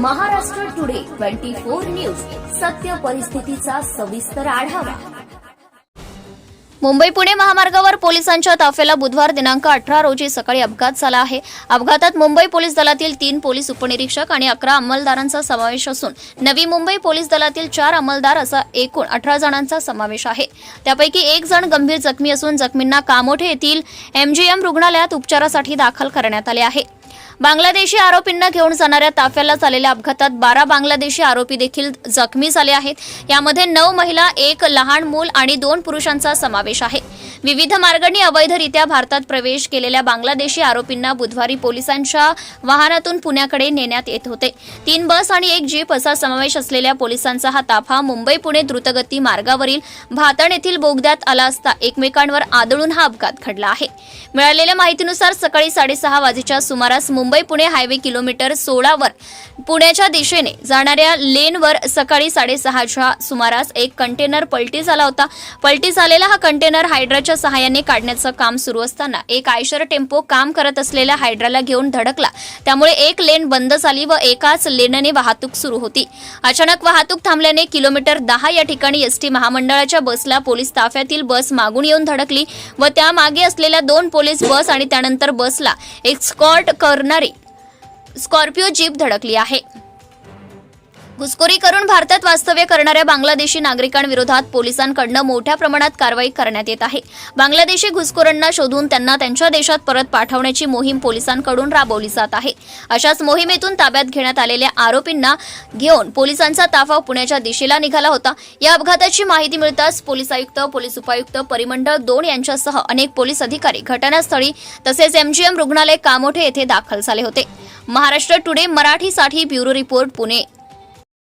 Maharashtra today twenty four news. सत्य परिस्थितीचा सविस्तर आढावा. मुंबई पुणे महामार्गावर पोलिसांच्या ताफ्याला बुधवार दिनांक अठरा रोजी सकाळी अपघात झाला आहे. अपघातात मुंबई पोलीस दलातील तीन पोलीस उपनिरीक्षक आणि अकरा अंमलदारांचा समावेश असून नवी मुंबई पोलीस दलातील चार अंमलदार असा एकूण अठरा जणांचा समावेश आहे. त्यापैकी एक जण गंभीर जखमी असून जखमींना कामोठे येथील एमजीएम रुग्णालयात उपचारासाठी दाखल करण्यात आले आहे. बांगलादेशी आरोपींना घेऊन जाणाऱ्या ताफ्याला झालेल्या अपघातात बारा बांगलादेशी आरोपी देखील जखमी झाले आहेत. यामध्ये नऊ महिला एक लहान मूल आणि दोन पुरुषांचा समावेश आहे. विविध मार्गांनी अवैधरित्या भारतात प्रवेश केलेल्या बांगलादेशी आरोपींना बुधवारी पोलिसांच्या वाहनातून पुण्याकडे नेण्यात येत होते. तीन बस आणि एक जीप असा समावेश असलेल्या पोलिसांचा हा ताफा मुंबई पुणे द्रुतगती मार्गावरील भातण येथील बोगद्यात आला असता एकमेकांवर आदळून हा अपघात घडला आहे. मिळालेल्या माहितीनुसार सकाळी साडेसहा वाजेच्या सुमारास मुंबई पुणे हायवे किलोमीटर सोळावर पुण्याच्या दिशेने जाणाऱ्या लेनवर सकाळी साडेसहाच्या सुमारास एक कंटेनर पलटी झाला होता. पलटी झालेला हा कंटेनर हायड्राच्या सहाय्याने काढण्याचं काम सुरू असताना एक आयशर टेम्पो काम करत असलेल्या हायड्राला घेऊन धडकला. त्यामुळे एक लेन बंद झाली व एकाच लेनने वाहतूक सुरू होती. अचानक वाहतूक थांबल्याने किलोमीटर दहा या ठिकाणी एसटी महामंडळाच्या बसला पोलीस ताफ्यातील बस मागून येऊन धडकली व त्यामागे असलेल्या दोन पोलीस बस आणि त्यानंतर बसला. एक स्कॉट करणारी स्कॉर्पिओ जीप धडकली आहे. घुसखोरी करून भारतात वास्तव्य करणाऱ्या बांगलादेशी नागरिकांविरोधात पोलिसांकडनं मोठ्या प्रमाणात कारवाई करण्यात येत आहे. बांगलादेशी घुसखोरांना शोधून त्यांना त्यांच्या देशात परत पाठवण्याची मोहीम पोलिसांकडून राबवली जात आहे. अशाच मोहिमेतून ताब्यात घेण्यात आलेल्या आरोपींना घेऊन पोलिसांचा ताफा पुण्याच्या दिशेला निघाला होता. या अपघाताची माहिती मिळताच पोलीस आयुक्त पोलीस उपायुक्त परिमंडळ दोन यांच्यासह अनेक पोलीस अधिकारी घटनास्थळी तसेच एमजीएम रुग्णालय कामोठे येथे दाखल झाले होते. महाराष्ट्र टुडे मराठीसाठी bureau report Pune.